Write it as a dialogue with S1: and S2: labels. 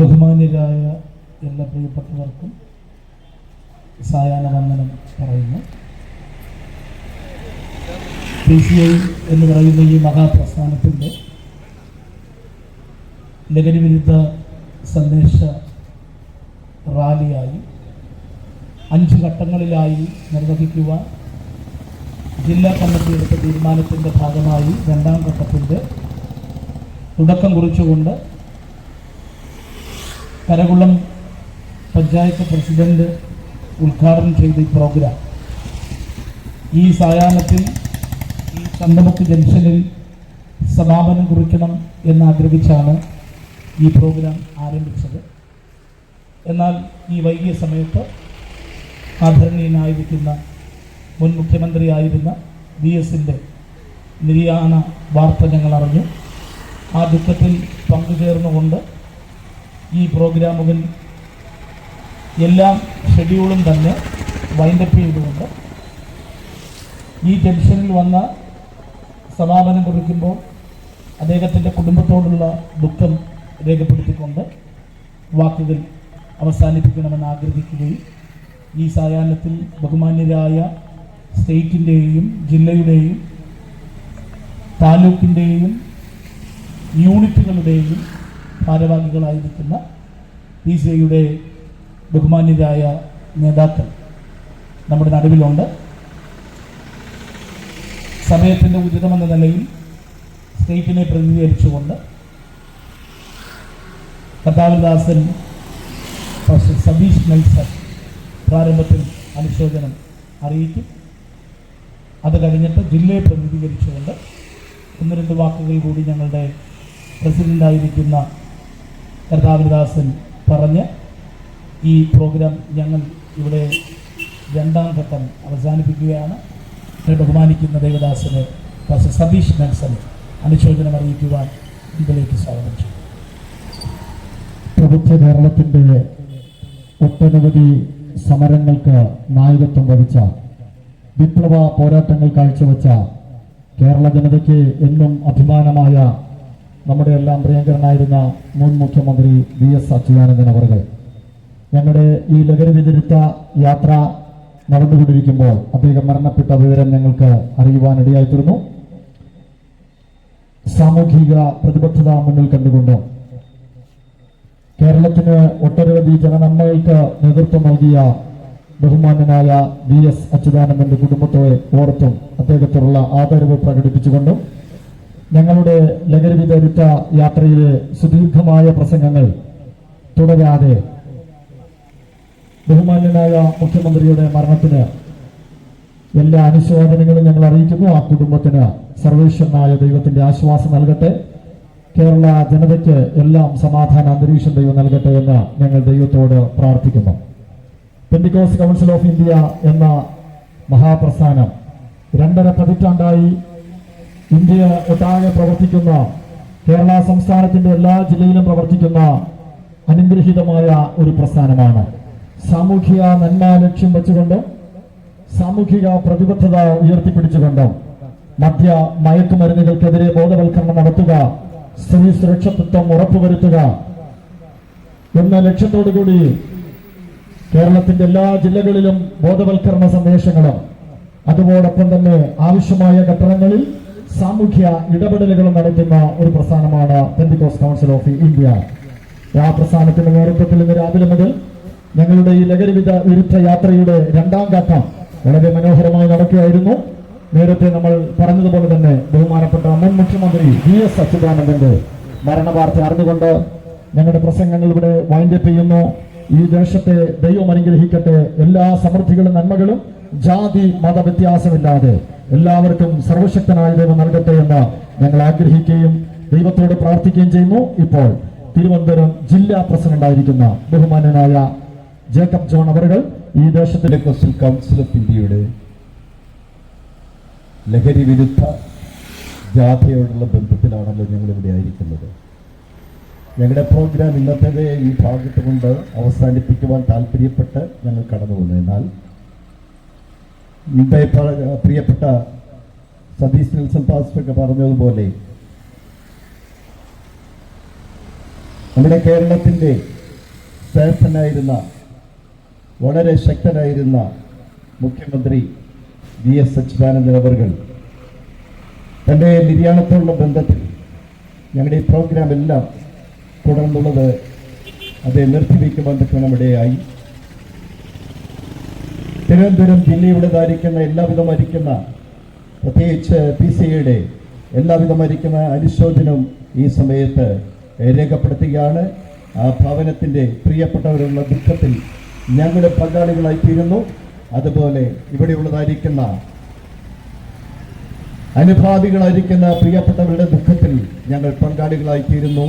S1: ബഹുമാന്യരായ എല്ലാ പ്രിയപ്പെട്ടവർക്കും സായാഹ്ന വന്ദനം പറയുന്നു. പി സി ഐ എന്ന് പറയുന്ന ഈ മഹാപ്രസ്ഥാനത്തിന്റെ ലഹരി വിരുദ്ധ സന്ദേശ റാലിയായി അഞ്ച് ഘട്ടങ്ങളിലായി നിർവഹിക്കുവാൻ ജില്ലാ കമ്മിറ്റി എടുത്ത തീരുമാനത്തിന്റെ ഭാഗമായി രണ്ടാം ഘട്ടത്തിന്റെ തുടക്കം കുറിച്ചുകൊണ്ട് കരകുളം പഞ്ചായത്ത് പ്രസിഡന്റ് ഉദ്ഘാടനം ചെയ്ത ഈ പ്രോഗ്രാം. ഈ സായാഹ്നത്തിൽ ഈ ചന്തമുക്ക് ജംഗ്ഷനിൽ സമാപനം കുറിക്കണം എന്നാഗ്രഹിച്ചാണ് ഈ പ്രോഗ്രാം ആരംഭിച്ചത്. എന്നാൽ ഈ വൈകിയ സമയത്ത് ആദരണീയനായിരിക്കുന്ന മുൻ മുഖ്യമന്ത്രിയായിരുന്ന വി എസിന്റെ നിര്യാണ വാർത്ത ഞങ്ങൾ അറിഞ്ഞു ആ ദുഃഖത്തിൽ പങ്കുചേർന്നുകൊണ്ട് ഈ പ്രോഗ്രാമുകൾ എല്ലാം ഷെഡ്യൂളും തന്നെ വൈൻഡപ്പ് ചെയ്തുകൊണ്ട് ഈ ജംഗ്ഷനിൽ വന്ന സമാപനം കുറിക്കുമ്പോൾ അദ്ദേഹത്തിന്റെ കുടുംബത്തോടുള്ള ദുഃഖം രേഖപ്പെടുത്തിക്കൊണ്ട് വാക്കുകൾ അവസാനിപ്പിക്കണമെന്ന് ആഗ്രഹിക്കുകയും ഈ സായാഹ്നത്തിൽ ബഹുമാന്യരായ സ്റ്റേറ്റിന്റെയും ജില്ലയുടെയും താലൂക്കിന്റെയും യൂണിറ്റുകളുടെയും ഭാരവാഹികളായിരിക്കുന്ന പി സി ഐയുടെ ബഹുമാന്യരായ നേതാക്കൾ നമ്മുടെ നടുവിലുണ്ട്. സമയത്തിന്റെ ഉചിതമെന്ന നിലയിൽ സ്റ്റേറ്റിനെ പ്രതിനിധീകരിച്ചുകൊണ്ട് കഥാവിദാസൻ പ്രൊഫസർ സതീഷ് നെൽസൺ പ്രാരംഭത്തിൽ അനുശോചനം അറിയിക്കും അത് കഴിഞ്ഞിട്ട് ജില്ലയെ പ്രതിനിധീകരിച്ചുകൊണ്ട് ഒന്ന് രണ്ട് വാക്കുകൾ കൂടി ഞങ്ങളുടെ പ്രസിഡന്റായിരിക്കുന്ന കർത്താവിദാസൻ പറഞ്ഞ് ഈ പ്രോഗ്രാം ഞങ്ങൾ ഇവിടെ രണ്ടാം ഘട്ടം അവസാനിപ്പിക്കുകയാണ്. ബഹുമാനിക്കുന്ന ദേവദാസന് പ്രൊഫസർ സതീഷ് നെൽസൺ അനുശോചനം അറിയിക്കുവാൻ ഇതിലേക്ക് സ്വാഗതം ചെയ്തു.
S2: പ്രബുദ്ധ കേരളത്തിന്റെ ഒട്ടനവധി സമരങ്ങൾക്ക് നായകത്വം വഹിച്ച വിപ്ലവ പോരാട്ടങ്ങൾ കാഴ്ചവെച്ച കേരള ജനതയ്ക്ക് എന്നും അഭിമാനമായ നമ്മുടെ എല്ലാം പ്രിയങ്കരനായിരുന്ന മുൻ മുഖ്യമന്ത്രി വി എസ് അച്യുതാനന്ദൻ അവർകൾ ഞങ്ങളുടെ ഈ ലഹരി വിരുദ്ധ യാത്ര നടന്നുകൊണ്ടിരിക്കുമ്പോൾ അദ്ദേഹം മരണപ്പെട്ട വിവരം ഞങ്ങൾക്ക് അറിയുവാനിടയായിത്തീർന്നു സാമൂഹിക പ്രതിബദ്ധത മുന്നിൽ കണ്ടുകൊണ്ട് കേരളത്തിന് ഒട്ടനവധി ജനനന്മകൾക്ക് നേതൃത്വം നൽകിയ ബഹുമാന്യനായ വി എസ് അച്യുതാനന്ദന്റെ കുടുംബത്തെ ഓർത്തും അദ്ദേഹത്തോടുള്ള ആദരവ് പ്രകടിപ്പിച്ചുകൊണ്ടും ഞങ്ങളുടെ ലഹരി യാത്രയിലെ സുദീർഘമായ പ്രസംഗങ്ങൾ തുടരാതെ ബഹുമാന്യനായ മുഖ്യമന്ത്രിയുടെ മരണത്തിന് എല്ലാ അനുശോചനങ്ങളും ഞങ്ങൾ അറിയിക്കുന്നു. ആ കുടുംബത്തിന് സർവേശ്വരനായ ദൈവത്തിന്റെ ആശ്വാസം നൽകട്ടെ. കേരള ജനതയ്ക്ക് എല്ലാം സമാധാന അന്തരീക്ഷം ദൈവം നൽകട്ടെ എന്ന് ഞങ്ങൾ ദൈവത്തോട് പ്രാർത്ഥിക്കുന്നു. പെന്റിക്കോസ് കൗൺസിൽ ഓഫ് ഇന്ത്യ എന്ന മഹാപ്രസ്ഥാനം രണ്ടര പതിറ്റാണ്ടായി ഇന്ത്യ ഒട്ടാകെ പ്രവർത്തിക്കുന്ന കേരള സംസ്ഥാനത്തിന്റെ എല്ലാ ജില്ലയിലും പ്രവർത്തിക്കുന്ന അനുഗ്രഹീതമായ ഒരു പ്രസ്ഥാനമാണ്. സാമൂഹിക നന്മ ലക്ഷ്യം വെച്ചുകൊണ്ട് സാമൂഹിക പ്രതിബദ്ധത ഉയർത്തിപ്പിടിച്ചുകൊണ്ട് മദ്യ മയക്കുമരുന്നുകൾക്കെതിരെ ബോധവൽക്കരണം നടത്തുക സ്ത്രീ സുരക്ഷിതത്വം ഉറപ്പുവരുത്തുക എന്ന ലക്ഷ്യത്തോടുകൂടി കേരളത്തിന്റെ എല്ലാ ജില്ലകളിലും ബോധവൽക്കരണ സന്ദേശങ്ങളും അതോടൊപ്പം തന്നെ ആവശ്യമായ ഘട്ടങ്ങളിൽ സാമൂഹ്യ ഇടപെടലുകളും നടത്തുന്ന ഒരു പ്രസ്ഥാനമാണ് പെന്തിക്കോസ് കൗൺസിൽ ഓഫ് ഇന്ത്യ. ആ പ്രസ്ഥാനത്തിന്റെ നേതൃത്വത്തിൽ ഇന്ന് രാവിലെ മുതൽ ഞങ്ങളുടെ ഈ ലഹരിവിധ വിരുദ്ധ യാത്രയുടെ രണ്ടാം ഘട്ടം വളരെ മനോഹരമായി നടക്കുകയായിരുന്നു. നേരത്തെ നമ്മൾ പറഞ്ഞതുപോലെ തന്നെ ബഹുമാനപ്പെട്ട മുൻ മുഖ്യമന്ത്രി വി എസ് അച്യുതാനന്ദന്റെ മരണ വാർത്ത അറിഞ്ഞുകൊണ്ട് ഞങ്ങളുടെ പ്രസംഗങ്ങൾ ഇവിടെ വൈൻഡപ്പ് ചെയ്യുന്നു. ഈ ദേശത്തെ ദൈവം അനുഗ്രഹിക്കട്ടെ. എല്ലാ സമൃദ്ധികളും നന്മകളും ജാതി മത വ്യത്യാസമില്ലാതെ എല്ലാവർക്കും സർവശക്തനായ ദൈവം നൽകട്ടെ എന്ന് ഞങ്ങൾ ആഗ്രഹിക്കുകയും ദൈവത്തോട് പ്രാർത്ഥിക്കുകയും ചെയ്യുന്നു. ഇപ്പോൾ തിരുവനന്തപുരം ജില്ലാ പ്രസിഡന്റായിരിക്കുന്ന ബഹുമാനനായ ജേക്കബ് ജോൺ അവറുകൾ ഈ
S3: ദേശത്തിലെ കൗൺസിൽ ഓഫ് ഇന്ത്യയുടെ ലഹരി വിരുദ്ധ ജാഥയോടുള്ള ബന്ധത്തിലാണല്ലോ ഞങ്ങൾ ഇവിടെ ആയിരിക്കുന്നത്. ഞങ്ങളുടെ പ്രോഗ്രാം ഇന്നത്തെ ഈ ഭാഗത്ത് കൊണ്ട് അവസാനിപ്പിക്കുവാൻ താല്പര്യപ്പെട്ട് ഞങ്ങൾ കടന്നു എന്നാൽ മുമ്പേ പ്രിയപ്പെട്ട സതീഷ് നെൽസൺ പാസ്റ്ററൊക്കെ പറഞ്ഞതുപോലെ നമ്മുടെ കേരളത്തിന്റെ സേഫനായിരുന്ന വളരെ ശക്തനായിരുന്ന മുഖ്യമന്ത്രി വി എസ് അച്യുതാനന്ദൻ അവർകൾ തന്റെ നിര്യാണത്തോടുള്ള ബന്ധത്തിൽ ഞങ്ങളുടെ ഈ പ്രോഗ്രാം എല്ലാം തുടർന്നുള്ളത് അത് നിർത്തിവെക്കുവാൻ തക്കണമിടയായി തിരുവനന്തപുരം ജില്ലയുടെ ധാരിക്കുന്ന എല്ലാവിധം മരിക്കുന്ന പ്രത്യേകിച്ച് പി സി ഐയുടെ എല്ലാവിധമായിരിക്കുന്ന അനുശോചനം ഈ സമയത്ത് രേഖപ്പെടുത്തുകയാണ്. ആ ഭവനത്തിന്റെ പ്രിയപ്പെട്ടവരുള്ള ദുഃഖത്തിൽ ഞങ്ങളുടെ പങ്കാളികളായിത്തീരുന്നു അതുപോലെ ഇവിടെയുള്ളതായിരിക്കുന്ന അനുഭാവികളായിരിക്കുന്ന പ്രിയപ്പെട്ടവരുടെ ദുഃഖത്തിൽ ഞങ്ങൾ പങ്കാളികളായി പങ്കാളികളായിത്തീരുന്നു